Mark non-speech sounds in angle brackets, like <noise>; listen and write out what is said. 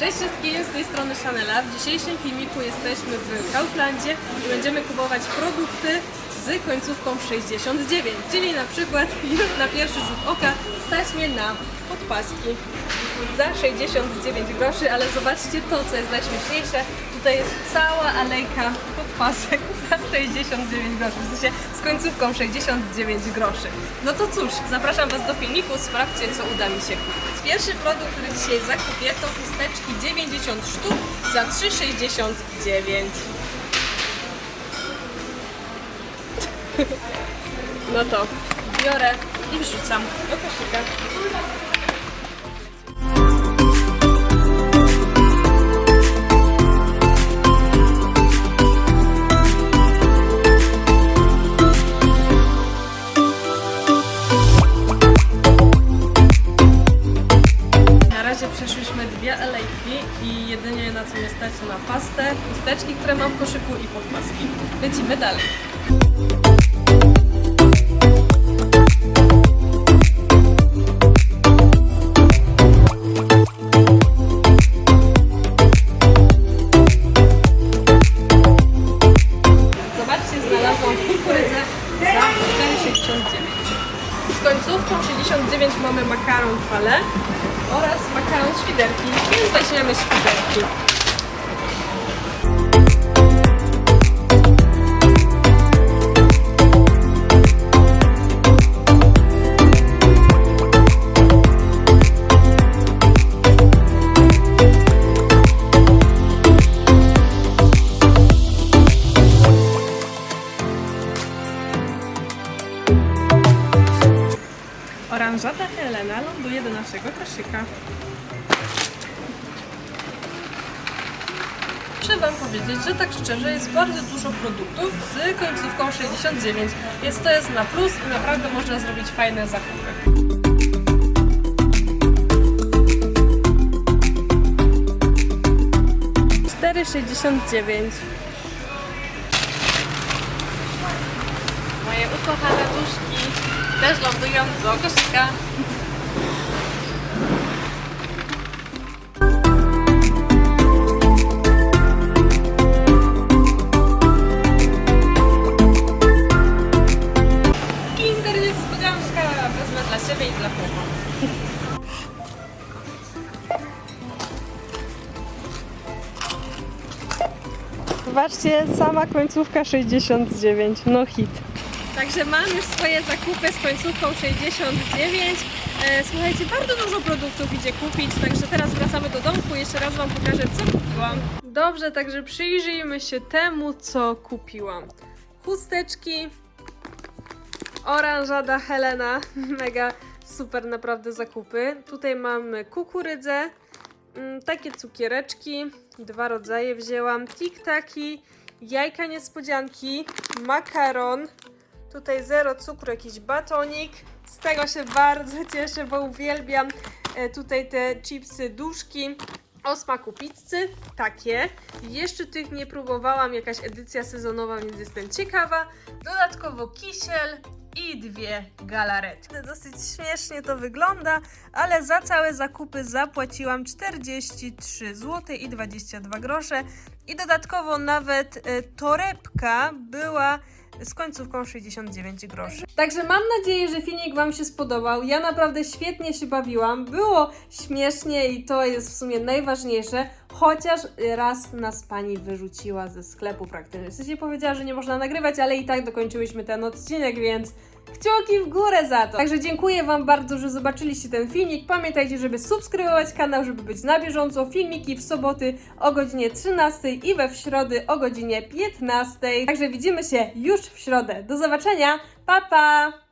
Cześć wszystkim, z tej strony Chanela. W dzisiejszym filmiku jesteśmy w Kauflandzie i będziemy kupować produkty z końcówką 69, czyli na przykład <laughs> już na pierwszy rzut oka stać mnie na podpaski za 69 groszy, ale zobaczcie to, co jest najśmieszniejsze. Tutaj jest cała alejka podpasek <laughs> za 69 groszy, w sensie z końcówką 69 groszy. No to cóż, zapraszam Was do filmiku, sprawdźcie, co uda mi się kupić. Pierwszy produkt, który dzisiaj zakupię, to chusteczki 90 sztuk za 3,69. <laughs> No to biorę i wrzucam do koszyka. Razie przeszliśmy dwie alejki i jedynie na co mnie stać to na pastę, chusteczki, które mam w koszyku i podpaski. Lecimy dalej. Zobaczcie, znalazłam kukurydzę za 4,69. Z końcówką 69 mamy makaron fale oraz makaron świderki, więc weźmiemy świderki. Oranżata Helena ląduje do naszego koszyka. Muszę Wam powiedzieć, że tak szczerze jest bardzo dużo produktów z końcówką 69, więc to jest na plus i naprawdę można zrobić fajne zakupy. Cztery sześćdziesiąt dziewięć. Moje ukochane duszki też lądują do koszyka. Kinder niespodzianka! Wezmę dla siebie i dla chłopa. Zobaczcie, sama końcówka 69, no hit. Także mam już swoje zakupy z końcówką 69. E, Słuchajcie, bardzo dużo produktów idzie kupić, także teraz wracamy do domku. Jeszcze raz Wam pokażę, co kupiłam. Dobrze, także przyjrzyjmy się temu, co kupiłam. Chusteczki, oranżada Helena, <laughs> mega super naprawdę zakupy. Tutaj mamy kukurydzę, mm, takie cukiereczki, dwa rodzaje wzięłam, tiktaki, jajka niespodzianki, makaron, Tutaj zero cukru, jakiś batonik. Z tego się bardzo cieszę, bo uwielbiam e, tutaj te chipsy duszki o smaku pizzy, takie. Jeszcze tych nie próbowałam, jakaś edycja sezonowa, więc jestem ciekawa. Dodatkowo kisiel i dwie galaretki. Dosyć śmiesznie to wygląda, ale za całe zakupy zapłaciłam 43 zł i 22 grosze. I dodatkowo nawet e, torebka była z końcówką 69 groszy. Także mam nadzieję, że filmik Wam się spodobał. Ja naprawdę świetnie się bawiłam. Było śmiesznie i to jest w sumie najważniejsze. Chociaż raz nas pani wyrzuciła ze sklepu praktycznie. W sensie powiedziała, że nie można nagrywać, ale i tak dokończyłyśmy ten odcinek, więc kciuki w górę za to. Także dziękuję Wam bardzo, że zobaczyliście ten filmik. Pamiętajcie, żeby subskrybować kanał, żeby być na bieżąco. Filmiki w soboty o godzinie 13 i we w środy o godzinie 15. Także widzimy się już w środę. Do zobaczenia. Pa pa!